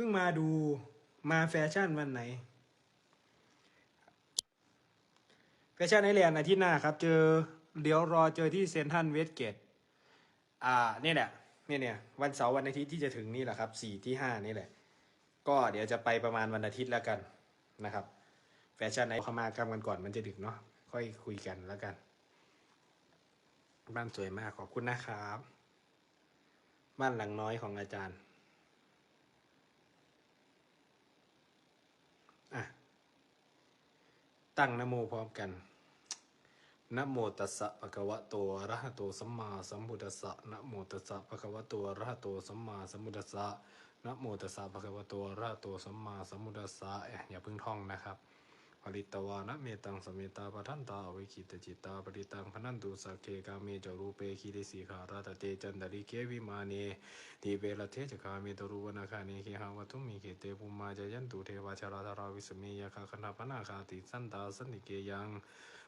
พิ่งมาดูมาแฟชั่นวันไหน แฟชั่นไอแลนด์อาทิตย์หน้าครับ เจอเดี๋ยวรอเจอที่เซนทันเวสเกตอ่านี่แหละเนี่ยเนี่ยวันเสาร์วันอาทิตย์ที่จะถึงนี่แหละครับสี่ที่ห้านี่แหละ ก็เดี๋ยวจะไปประมาณวันอาทิตย์แล้วกันนะครับ แฟชั่นไอเข้ามากำกันก่อนมันจะดึกเนาะค่อยคุยกันแล้วกัน บ้านสวยมากขอบคุณนะครับ บ้านหลังน้อยของอาจารย์ อะ ตั้งนโมพร้อมกันนะโมตัสสะภะคะวะโตอะระหะโตสัมมาสัมพุทธัสสะนะโมตัสสะภะคะวะโตอะระหะโตสัมมาสัมพุทธัสสะนะโมตัสสะภะคะวะโตอะระหะโตสัมมาสัมพุทธัสสะอย่าเพิ่งท่องนะครับ ปริตวานะเมตังสมเมตาปทันตาอวิคิตจิตตาปริตังพนันตุสักเคกาเมจรูเปคิริสีขาราตเตจันดริเกวิมาเนทีเบลเทจคาเมตรูวนาคาเนเคหาวัตุมิเกเตภูมาจยันตุเทวาชราธาราวิสเมยคาคณาปนาคาติสันตาสันติเกยัง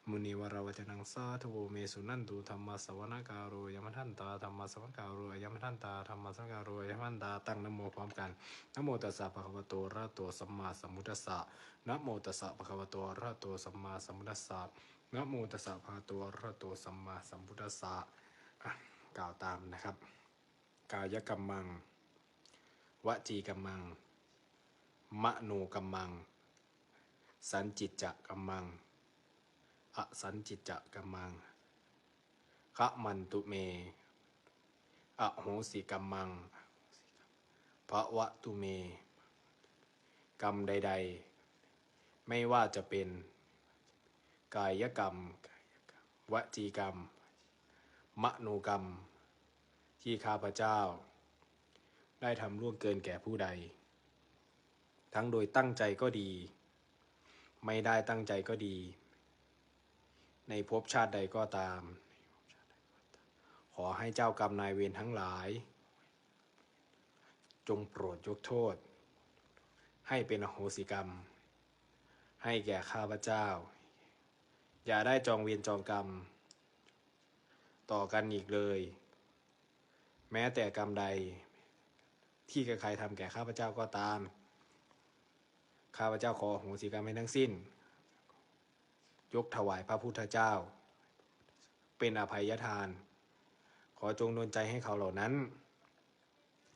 มุนีวราวจนังสาธุโวเมสุนันตุธรรมสวนาการโรยมทันตาธรรมสวนาการโรยมทันตาธรรมสวนาการโรยมทันตาตั้งนโมพร้อมกันนโมตัสสะภะคะวะโตอะระหะโตสัมมาสัมพุทธัสสะนโมตัสสะภะคะวะโตอะระหะโตสัมมาสัมพุทธัสสะนโมตัสสะภะคะวะโตอะระหะโตสัมมาสัมพุทธัสสะกล่าวตามนะครับ กายกัมมังวจีกัมมังมโนกัมมัง สันจิตจะกัมมัง อสันจิตจะกัมมังคะมันตุเม อโหสิกัมมังภะวะตุเม กรรมใด ๆ ไม่ว่าจะเป็น กายกรรม วจีกรรม มโนกรรม ที่ข้าพเจ้า ได้ทำล่วงเกินแก่ผู้ใด ทั้งโดยตั้งใจก็ดี ไม่ได้ตั้งใจก็ดี ในภพชาติใดก็ตาม ขอให้เจ้ากรรมนายเวรทั้งหลาย จงโปรดยกโทษ ให้เป็นอโหสิกรรม ให้แก่ข้าพเจ้า อย่าได้จองเวรจองกรรม ต่อกันอีกเลย แม้แต่กรรมใด ที่ใครๆทำแก่ข้าพเจ้าก็ตาม ข้าพเจ้าขออโหสิกรรมให้ทั้งสิ้น ยกถวายพระพุทธเจ้า เป็นอภัยทาน ขอจงดลใจให้เขาเหล่านั้น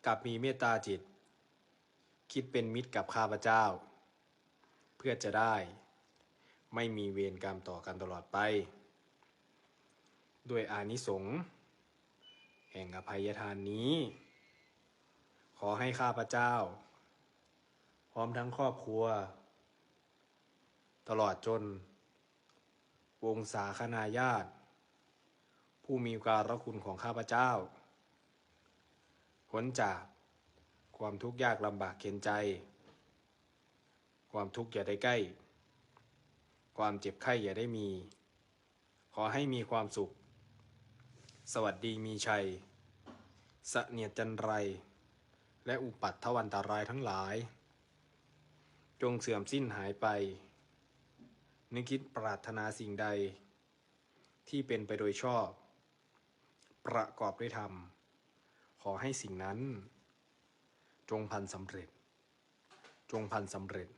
กลับมีเมตตาจิต คิดเป็นมิตรกับข้าพเจ้า เพื่อจะได้ไม่มีเวรกรรมต่อกันตลอดไป ด้วยอานิสงส์แห่งอภัยทานนี้ ขอให้ข้าพเจ้า พร้อมทั้งครอบครัว ตลอดจน วงศาคณาญาติ ผู้มีการะคุณของข้าพเจ้าพ้นจากความทุกข์ยากลำบากเข็นใจ ความทุกข์อย่าได้ใกล้ ความเจ็บไข้อย่าได้มี ขอให้มีความสุข สวัสดีมีชัย สเนียดจันไร และอุปัตถวันตารายทั้งหลาย จงเสื่อมสิ้นหายไป นึกคิดปรารถนาสิ่งใด ที่เป็นไปโดยชอบ ประกอบด้วยธรรม ขอให้สิ่งนั้น จงพันสำเร็จ จงพันสำเร็จ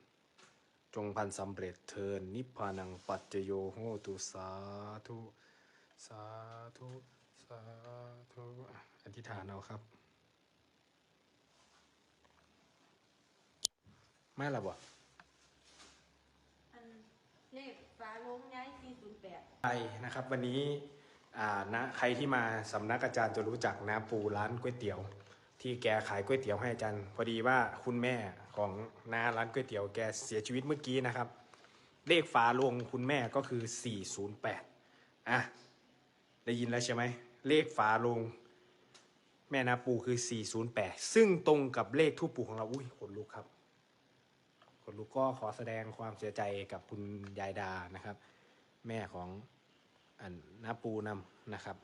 จงพันสำเร็จเทินนิพพานังปัจจโยโหตุสาธุสาธุสาธุอธิษฐานเอาครับ ไม่ละบ่อัน เลขฝาลงย้าย408ไปนะครับ วันนี้อ่านะใครที่มาสำนักอาจารย์จะรู้จักนะปูร้านก๋วยเตี๋ยว ที่แกขายก๋วยเตี๋ยวให้อาจารย์ พอดีว่าคุณแม่ของนาร้านก๋วยเตี๋ยวแกเสียชีวิตเมื่อกี้นะครับ เลขฝาโลงคุณแม่ก็คือ 408อะได้ยินแล้วใช่ไหมเลขฝาโลงแม่นาปูคือ 408 ซึ่งตรงกับเลขทูปปูของเราอุ้ยขนลุกครับ ขนลุกก็ขอแสดงความเสียใจกับคุณยายดานะครับ แม่ของอันน้าปูนำนะครับ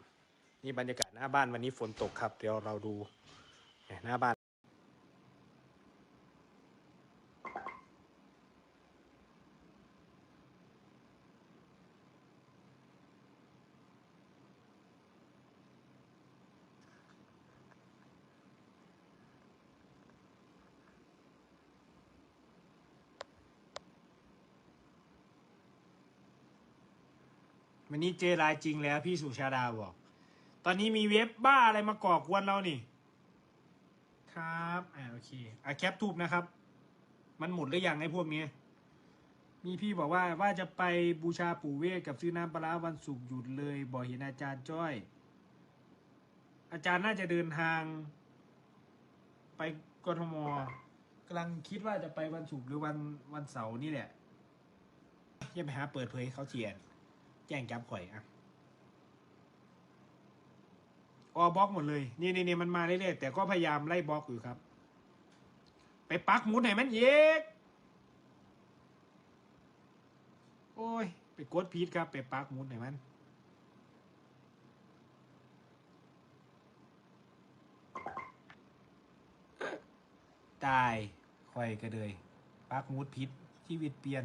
นี่บรรยากาศหน้าบ้านวันนี้ฝนตกครับ เดี๋ยวเราดูหน้าบ้าน วันนี้เจอรายจริงแล้วพี่สุชาดาบอก ตอนนี้มีเว็บบ้าอะไรมาก่อกวนเรานี่ ครับอ่าโอเคอะแคปทูบนะครับ มันหมดหรือยังไอ้พวกนี้ มีพี่บอกว่าว่าจะไปบูชาปู่เวทกับซื้อน้ำปลาวันศุกร์หยุดเลย บอกเห็นอาจารย์จ้อย อาจารย์น่าจะเดินทาง ไปกทมกำลังคิดว่าจะไปวันศุกร์หรือวันวันเสาร์นี่แหละอยังไปหาเปิดเผยเขาเทียน แจ้งจับข่อยอะออบล็อกหมดเลย นี่นี่นี่มันมาเรื่อยๆแต่ก็พยายามไล่บล็อกอยู่ครับ ไปปักหมุดไหนมันเยกโอ้ย ไปกดพีทครับ ไปปักหมุดไหนมัน ตายคอยก็เลยปักหมุดพิษชีวิตเปลี่ยน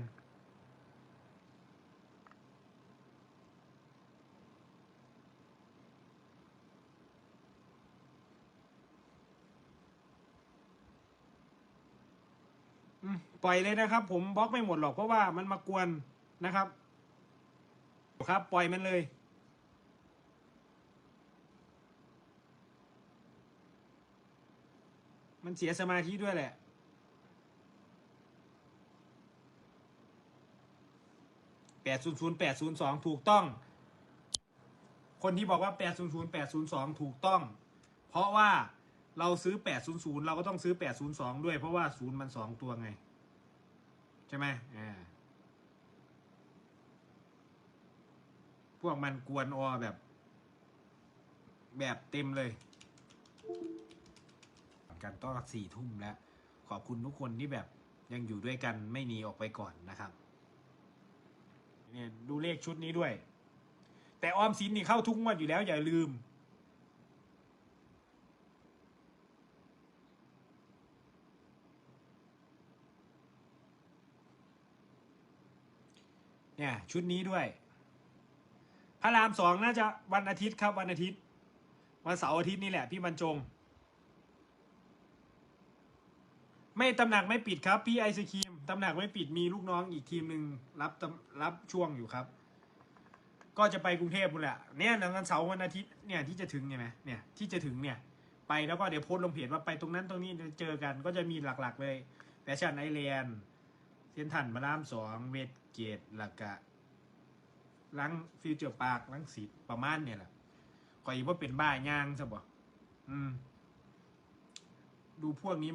ปล่อยเลยนะครับ ผมบล็อกไม่หมดหรอกเพราะว่ามันมากวนนะครับ ครับ ปล่อยมันเลย มันเสียสมาธิด้วยแหละแปดศูนย์ศูนย์แปดศูนย์สองถูกต้อง คนที่บอกว่าแปดศูนย์ศูนย์แปดศูนย์สองถูกต้อง เพราะว่า เราซื้อแปดศูนย์ศูนย์เราก็ต้องซื้อแปดศูนย์สองด้วยเพราะว่าศูนย์มันสองตัวไง ใช่ไหมอ่าพวกมันกวนออแบบ แบบเต็มเลยกันต้องสี่ทุ่มแล้ว ขอบคุณทุกคนที่แบบยังอยู่ด้วยกันไม่หนีออกไปก่อนนะครับเนี่ยดูเลขชุดนี้ด้วย แต่ออมสินนี่เข้าทุกงวดอยู่แล้วอย่าลืม เนี่ย ชุดนี้ด้วย พระรามสองน่าจะวันอาทิตย์ครับ วันอาทิตย์ วันเสาร์อาทิตย์นี่แหละ พี่บรรจง ไม่ตำหนักไม่ปิดครับพี่ไอศครีมตำหนักไม่ปิดมีลูกน้องอีกทีมหนึ่งรับตำรับช่วงอยู่ครับ ก็จะไปกรุงเทพหมดแหละเนี่ยวันเสาร์วันอาทิตย์เนี่ยที่จะถึงเนี่ยนะเนี่ยที่จะถึงเนี่ยไปแล้วก็เดี๋ยวโพสต์ลงเพจว่าไปตรงนั้นตรงนี้เจอกันก็จะมีหลักๆเลยแฟชั่นไอแลนด์ เซนทันมาล่ามสองเวทเกตหลักกะลังฟิวเจอร์ปาร์คลังสิประมาณเนี่ยแหละก่อยว่าเป็นบ้าย่างซะบ่อืม ดูพวกนี้